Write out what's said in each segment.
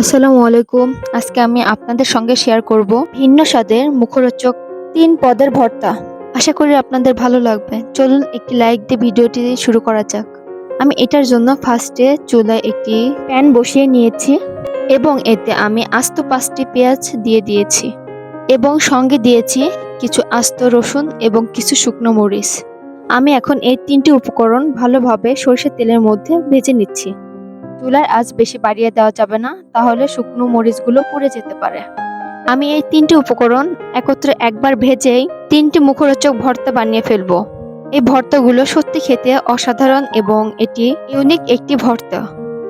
আসসালামু আলাইকুম। আজকে আমি আপনাদের সঙ্গে শেয়ার করব ভিন্ন স্বাদের মুখরোচক তিন পদের ভর্তা। আশা করি আপনাদের ভালো লাগবে। চলুন একটি লাইক দিয়ে ভিডিওটি শুরু করা যাক। আমি এটার জন্য ফার্স্টে চুলায় একটি প্যান বসিয়ে নিয়েছি এবং এতে আমি আস্ত পাঁচটি পেঁয়াজ দিয়ে দিয়েছি এবং সঙ্গে দিয়েছি কিছু আস্ত রসুন এবং কিছু শুকনো মরিচ। আমি এখন এই তিনটি উপকরণ ভালোভাবে সরষের তেলের মধ্যে ভেজে নিচ্ছি। চুলার আজ বেশি বাড়িয়ে দেওয়া যাবে না, তাহলে শুকনো মরিচগুলো পুড়ে যেতে পারে। আমি এই তিনটি উপকরণ একত্রে একবার ভেজেই তিনটি মুখরোচক ভর্তা বানিয়ে ফেলব। এই ভর্তাগুলো সত্যি খেতে অসাধারণ এবং এটি ইউনিক একটি ভর্তা।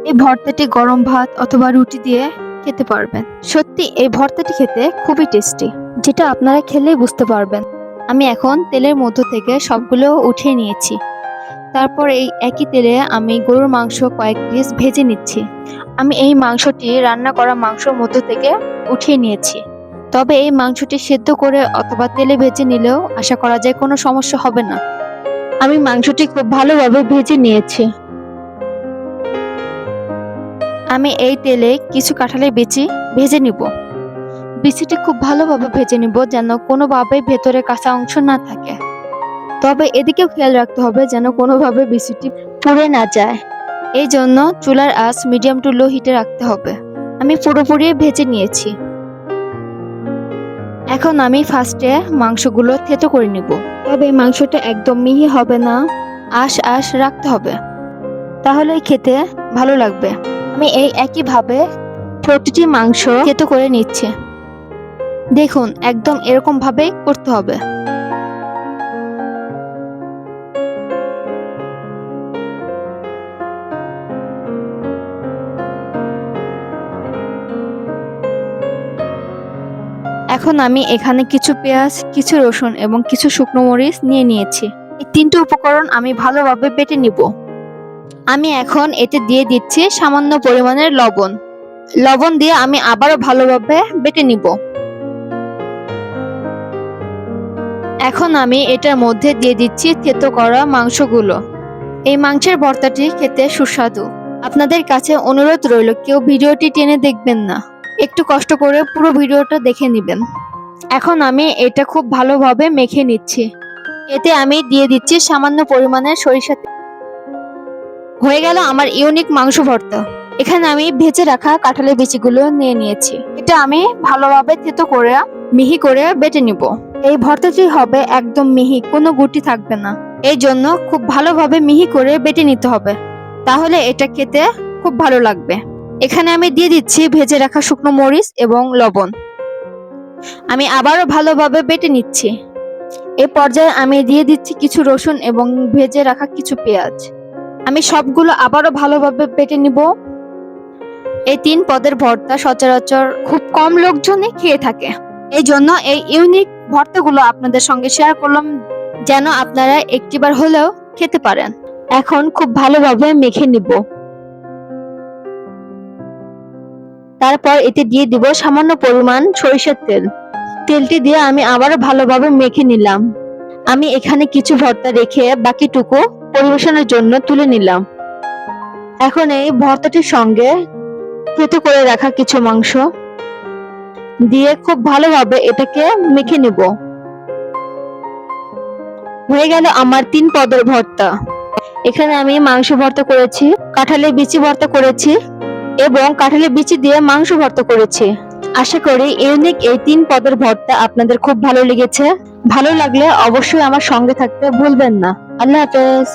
এই ভর্তাটি গরম ভাত অথবা রুটি দিয়ে খেতে পারবেন। সত্যি, এই ভর্তাটি খেতে খুবই টেস্টি, যেটা আপনারা খেলেই বুঝতে পারবেন। আমি এখন তেলের মধ্য থেকে সবগুলো উঠিয়ে নিয়েছি। তারপর এই একই তেলে আমি গরুর মাংস কয়েক পিস ভেজে নিচ্ছি। আমি এই মাংসটি রান্না করা মাংসর মধ্য থেকে উঠিয়ে নিয়েছি। তবে এই মাংসটি সেদ্ধ করে অথবা তেলে ভেজে নিলেও আশা করা যায় কোনো সমস্যা হবে না। আমি মাংসটি খুব ভালোভাবে ভেজে নিয়েছি। আমি এই তেলে কিছু কাঁঠালের বিচি ভেজে নিব। বিচিটি খুব ভালোভাবে ভেজে নিব যেন কোনোভাবেই ভেতরে কাঁচা অংশ না থাকে। তবে এদিকেও খেয়াল রাখতে হবে যেন কোনোভাবে বিচিটি পুড়ে না যায়। এই জন্য চুলার আঁচ মিডিয়াম টু লো হিটে রাখতে হবে। আমি পুরোপুরি ভেজে নিয়েছি। এখন আমি ফার্স্টে মাংসগুলো থেতো করে নিব। তবে মাংসটা একদম মিহি হবে না। আশ আশ রাখতে হবে। তাহলেই খেতে ভালো লাগবে। আমি এই একইভাবে প্রতিটি মাংস থেতো করে নিচ্ছি। দেখুন, একদম এরকম ভাবে করতে হবে। এখন আমি এখানে কিছু পেঁয়াজ, কিছু রসুন এবং কিছু শুকনো মরিচ নিয়ে নিয়েছি। এই তিনটি উপকরণ আমি ভালোভাবে বেটে নিব। আমি এখন এতে দিয়ে দিচ্ছি সামান্য পরিমাণের লবণ। লবণ দিয়ে আমি আবারও ভালোভাবে বেটে নিব। এখন আমি এটার মধ্যে দিয়ে দিচ্ছি থেতো করা মাংসগুলো। এই মাংসের ভর্তাটি খেতে সুস্বাদু। আপনাদের কাছে অনুরোধ রইল, কেউ ভিডিওটি টেনে দেখবেন না। একটু কষ্ট করে পুরো ভিডিওটা দেখে নেবেন। এখন আমি এটা খুব ভালোভাবে মেখে নিচ্ছি। এতে আমি দিয়ে দিচ্ছি সামান্য পরিমাণের সরিষা হয়ে গেল আমার ইউনিক মাংস ভর্তা। এখানে আমি ভেজে রাখা কাঁঠালের বিচিগুলো নিয়ে নিয়েছি। এটা আমি ভালোভাবে থেতো করে, মিহি করে বেটে নিব। এই ভর্তাটি হবে একদম মিহি, কোনো গুটি থাকবে না। এই জন্য খুব ভালোভাবে মিহি করে বেটে নিতে হবে। তাহলে এটা খেতে খুব ভালো লাগবে। এখানে আমি দিয়ে দিচ্ছি ভেজে রাখা শুকনো মরিচ এবং লবণ। আমি আবারও ভালোভাবে বেটে নিচ্ছি। এ পর্যায়ে আমি দিয়ে দিচ্ছি কিছু রসুন এবং ভেজে রাখা কিছু পেঁয়াজ। আমি সবগুলো আবারও ভালোভাবে বেটে নিব। এই তিন পদের ভর্তা সচরাচর খুব কম লোকজনই খেয়ে থাকে। এই জন্য এই ইউনিক ভর্তাগুলো আপনাদের সঙ্গে শেয়ার করলাম যেন আপনারা একটিবার হলেও খেতে পারেন। এখন খুব ভালোভাবে মেখে নিব। তারপর এতে দিয়ে দিব সামান্য পরিমাণ সরিষার তেল। তেলটি দিয়ে আমি আবারও ভালোভাবে মেখে নিলাম। আমি এখানে কিছু ভর্তা রেখে বাকিটুকু পরিবেশনের জন্য তুলে নিলাম। এখন এই ভর্তাটির সঙ্গে থেতো করে রাখা কিছু মাংস দিয়ে খুব ভালোভাবে এটাকে মেখে নিব। হয়ে গেল আমার তিন পদের ভর্তা। এখানে আমি মাংস ভর্তা করেছি, কাঁঠালের বিচি ভর্তা করেছি এবং কাঁঠালের বিচি দিয়ে মাংস ভর্ত করেছি। আশা করি ইউনিক এই তিন পদের ভর্তা আপনাদের খুব ভালো লেগেছে। ভালো লাগলে অবশ্যই আমার সঙ্গে থাকতে ভুলবেন না। আল্লাহ হাফেজ।